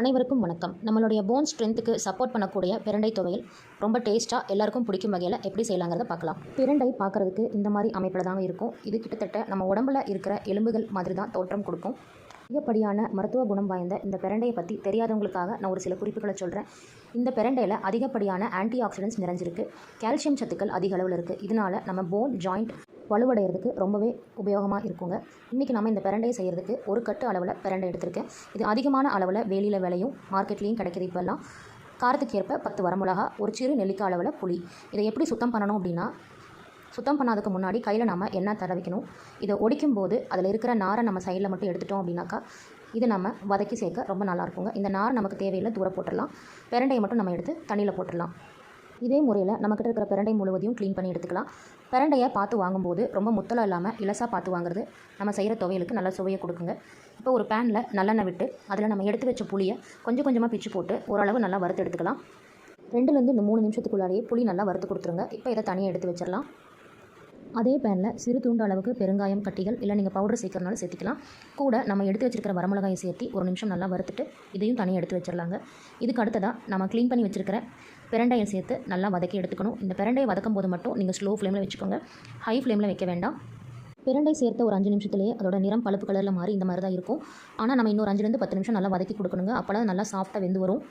அனைவருக்கும் வணக்கம். நம்மளுடைய போன் ஸ்ட்ரென்த்துக்கு சப்போர்ட் பண்ணக்கூடிய பிரண்டை துவையல் ரொம்ப டேஸ்ட்டாக எல்லாருக்கும் பிடிக்கும் வகையில் எப்படி செய்யலாங்கிறத பார்க்கலாம். பிரண்டை பார்க்குறதுக்கு இந்த மாதிரி அமைப்பில் தாங்க இருக்கும். இது கிட்டத்தட்ட நம்ம உடம்புல இருக்கிற எலும்புகள் மாதிரி தான் தோற்றம் கொடுக்கும். அதிகப்படியான மருத்துவ குணம் வாய்ந்த இந்த பிரண்டையை பற்றி தெரியாதவங்களுக்காக நான் ஒரு சில குறிப்புகளை சொல்கிறேன் இந்த பிரண்டையில் அதிகப்படியான ஆன்டி ஆக்சிடென்ட்ஸ் நிறைஞ்சிருக்கு. கால்சியம் சத்துக்கள் அதிக அளவில் இருக்குது இதனால் நம்ம போன் ஜாயிண்ட் வலுவடைகிறதுக்கு ரொம்பவே உபயோகமாக இருக்குங்க. இன்றைக்கி நம்ம இந்த பிரண்டையை செய்கிறதுக்கு ஒரு கட்டு அளவில் பிரண்டை எடுத்திருக்கேன். இது அதிகமான அளவில் வேலியில் விலையும் மார்க்கெட்லேயும் கிடைக்கிது இப்போல்லாம். காரத்துக்கு ஏற்ப பத்து வரமிளகா ஒரு சிறு நெல்லிக்காய் அளவில் புளி. இதை எப்படி சுத்தம் பண்ணணும் அப்படின்னா சுத்தம் பண்ணாததுக்கு முன்னாடி கையில் நம்ம எண்ணெய் தடவிக்கணும். இதை ஒடிக்கும் போது அதில் இருக்கிற நாரை நம்ம சைடில் மட்டும் எடுத்துட்டோம் அப்படின்னாக்கா இது நம்ம வதக்கி சேர்க்க ரொம்ப நல்லா இருக்குங்க. இந்த நார் நமக்கு தேவையில்லை தூர போட்டுடலாம். பிரண்டையை மட்டும் நம்ம எடுத்து தண்ணியில் போட்டுடலாம். இதே முறையில் நம்மக்கிட்ட இருக்கிற பிரண்டை முழுவதையும் க்ளீன் பண்ணி எடுத்துக்கலாம். பிரண்டையை பார்த்து வாங்கும்போது ரொம்ப முத்தலம் இல்லாமல் இலசாக பார்த்து வாங்குறது நம்ம செய்கிற துவையலுக்கு நல்ல சுவையை கொடுக்குங்க. இப்போ ஒரு பேனில் நல்லெண்ணெய் விட்டு அதில் நம்ம எடுத்து வச்ச புளியை கொஞ்சம் கொஞ்சமாக பிச்சு போட்டு ஓரளவு நல்லா வறுத்து எடுத்துக்கலாம். ரெண்டுலேருந்து மூணு நிமிஷத்துக்குள்ளாலேயே புளி நல்லா வறுத்து கொடுத்துருங்க. இப்போ இதை தனியாக எடுத்து வச்சிடலாம். அதே பேனில் சிறு தூண்டு அளவுக்கு பெருங்காயம் கட்டிகள் இல்லை நீங்கள் பவுடர் சேர்க்கறனாலும் சேர்த்திக்கலாம். கூட நம்ம எடுத்து வச்சிருக்கிற வரமிளகாயை சேர்த்து ஒரு நிமிஷம் நல்லா வறுத்துட்டு இதையும் தனியாக எடுத்து வச்சிடலாங்க இதுக்கு அடுத்ததாக நம்ம க்ளீன் பண்ணி வச்சிருக்கிற பிரண்டையை சேர்த்து நல்லா வதக்கி எடுத்துக்கணும். இந்த பிரண்டையை வதக்கும் போது மட்டும் நீங்கள் ஸ்லோ ஃப்ளேமில் வச்சுக்கோங்க. ஹை ஃப்ளேமில் வைக்க வேண்டாம். பிரண்டை சேர்த்த ஒரு அஞ்சு நிமிஷத்துலேயே அதோட நிறம் பழுப்பு கலரில் மாறி இந்த மாதிரி தான் இருக்கும். ஆனால் நம்ம இன்னொரு அஞ்சுலேருந்து பத்து நிமிஷம் நல்லா வதக்கி கொடுக்கணுங்க. அப்போ நல்லா சாஃப்ட்டாக வெந்து வரும்.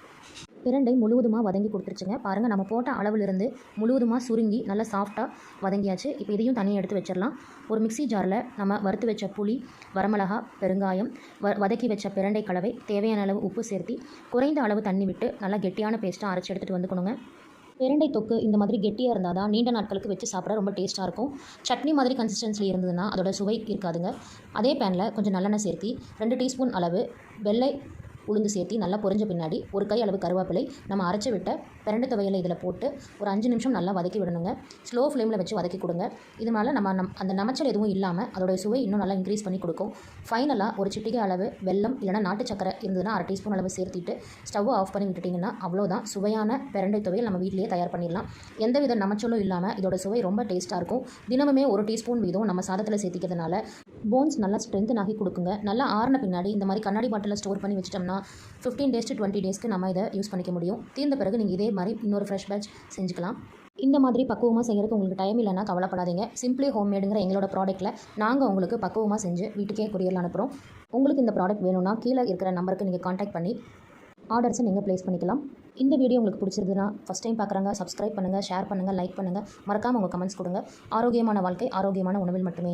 பிரண்டை முழுவதுமாக வதங்கி கொடுத்துருச்சுங்க. பாருங்கள் நம்ம போட்ட அளவிலிருந்து முழுவதுமாக சுருங்கி நல்லா சாஃப்டாக வதங்கியாச்சு. இப்போ இதையும் தனியாக எடுத்து வச்சிடலாம். ஒரு மிக்ஸி ஜாரில் நம்ம வறுத்து வச்ச புளி வரமிளகா பெருங்காயம் வ வதக்கி வச்ச பிரண்டை கலவை தேவையான அளவு உப்பு சேர்த்து குறைந்த அளவு தண்ணி விட்டு நல்லா கெட்டியான பேஸ்ட்டாக அரைச்சி எடுத்துகிட்டு வந்துக்கணுங்க. பிரண்டை தொக்கு இந்த மாதிரி கெட்டியாக இருந்தால் தான் நீண்ட நாட்களுக்கு வச்சு சாப்பிட ரொம்ப டேஸ்ட்டாக இருக்கும். சட்னி மாதிரி கன்சிஸ்டன்சி இருந்ததுன்னா அதோட சுவை இருக்காதுங்க. அதே பேனில் கொஞ்சம் நல்லெண்ணெய் சேர்த்து ரெண்டு டீஸ்பூன் அளவு வெள்ளை உளுந்து சேர்த்து நல்லா பொரிஞ்ச பின்னாடி ஒரு கை அளவு கருவேப்பிலை நம்ம அரைச்சி விட்ட பிரண்டு துவையில் இதில் போட்டு ஒரு அஞ்சு நிமிஷம் நல்லா வதக்கி விடணுங்க. ஸ்லோ ஃப்ளேமில் வச்சு வதக்கி கொடுங்க. இதனால் நம்ம நம் அந்த நமைச்சல் எதுவும் இல்லாமல் அதோடய சுவை இன்னும் நல்லா இன்க்ரீஸ் பண்ணி கொடுக்கும். ஃபைனலாக ஒரு சிட்டிகை அளவு வெல்லம் இல்லைனா நாட்டு சக்கரை இருந்ததுன்னா அரை டீஸ்பூன் அளவு சேர்த்திட்டு ஸ்டவ் ஆஃப் பண்ணி விட்டுட்டிங்கன்னா அவ்வளோதான் சுவையான பிரண்டை துவையல் நம்ம வீட்டிலேயே தயார் பண்ணிடலாம். எந்தவித நமைச்சலும் இல்லாமல் இதோட சுவை ரொம்ப டேஸ்ட்டாக இருக்கும். தினமுமே ஒரு டீஸ்பூன் வீதம் நம்ம சாதத்தில் சேர்த்திக்கிறதுனால போன்ஸ் நல்லா ஸ்ட்ரென்த்தன் ஆகி கொடுக்குங்க. நல்லா ஆறின பின்னாடி இந்த மாதிரி கண்ணாடி பாட்டிலில் ஸ்டோர் பண்ணி வச்சிட்டோம்னா ஃபிஃப்டீன் டேஸ் டு டுவெண்ட்டி டேஸ்க்கு நம்ம இதை யூஸ் பண்ணிக்க முடியும். தீர்ந்த பிறகு நீங்கள் இதே மாதிரி இன்னொரு ஃப்ரெஷ் பேட்ச் செஞ்சுக்கலாம். இந்த மாதிரி பக்குவமாக செய்கிறதுக்கு உங்களுக்கு டைம் இல்லைன்னா கவலைப்படாதீங்க. சிம்பிளி ஹோம் மேடுங்கிற எங்களோட ப்ராடக்ட்டில் நாங்கள் உங்களுக்கு பக்குவமாக செஞ்சு வீட்டுக்கே கொரியரில் அனுப்புகிறோம் உங்களுக்கு இந்த ப்ராடக்ட் வேணும்னா கீழே இருக்கிற நம்பருக்கு நீங்கள் காண்டாக்ட் பண்ணி ஆர்டர்ஸை நீங்கள் ப்ளேஸ் பண்ணிக்கலாம். இந்த வீடியோ உங்களுக்கு பிடிச்சிருந்ததுன்னா ஃபஸ்ட் டைம் பார்க்குறாங்க சப்ஸ்கிரைப் பண்ணுங்கள் ஷேர் பண்ணுங்கள் லைக் பண்ணுங்கள் மறக்காமல் உங்கள் கமெண்ட்ஸ் கொடுங்க. ஆரோக்கியமான வாழ்க்கை ஆரோக்கியமான உணவில் மட்டுமே.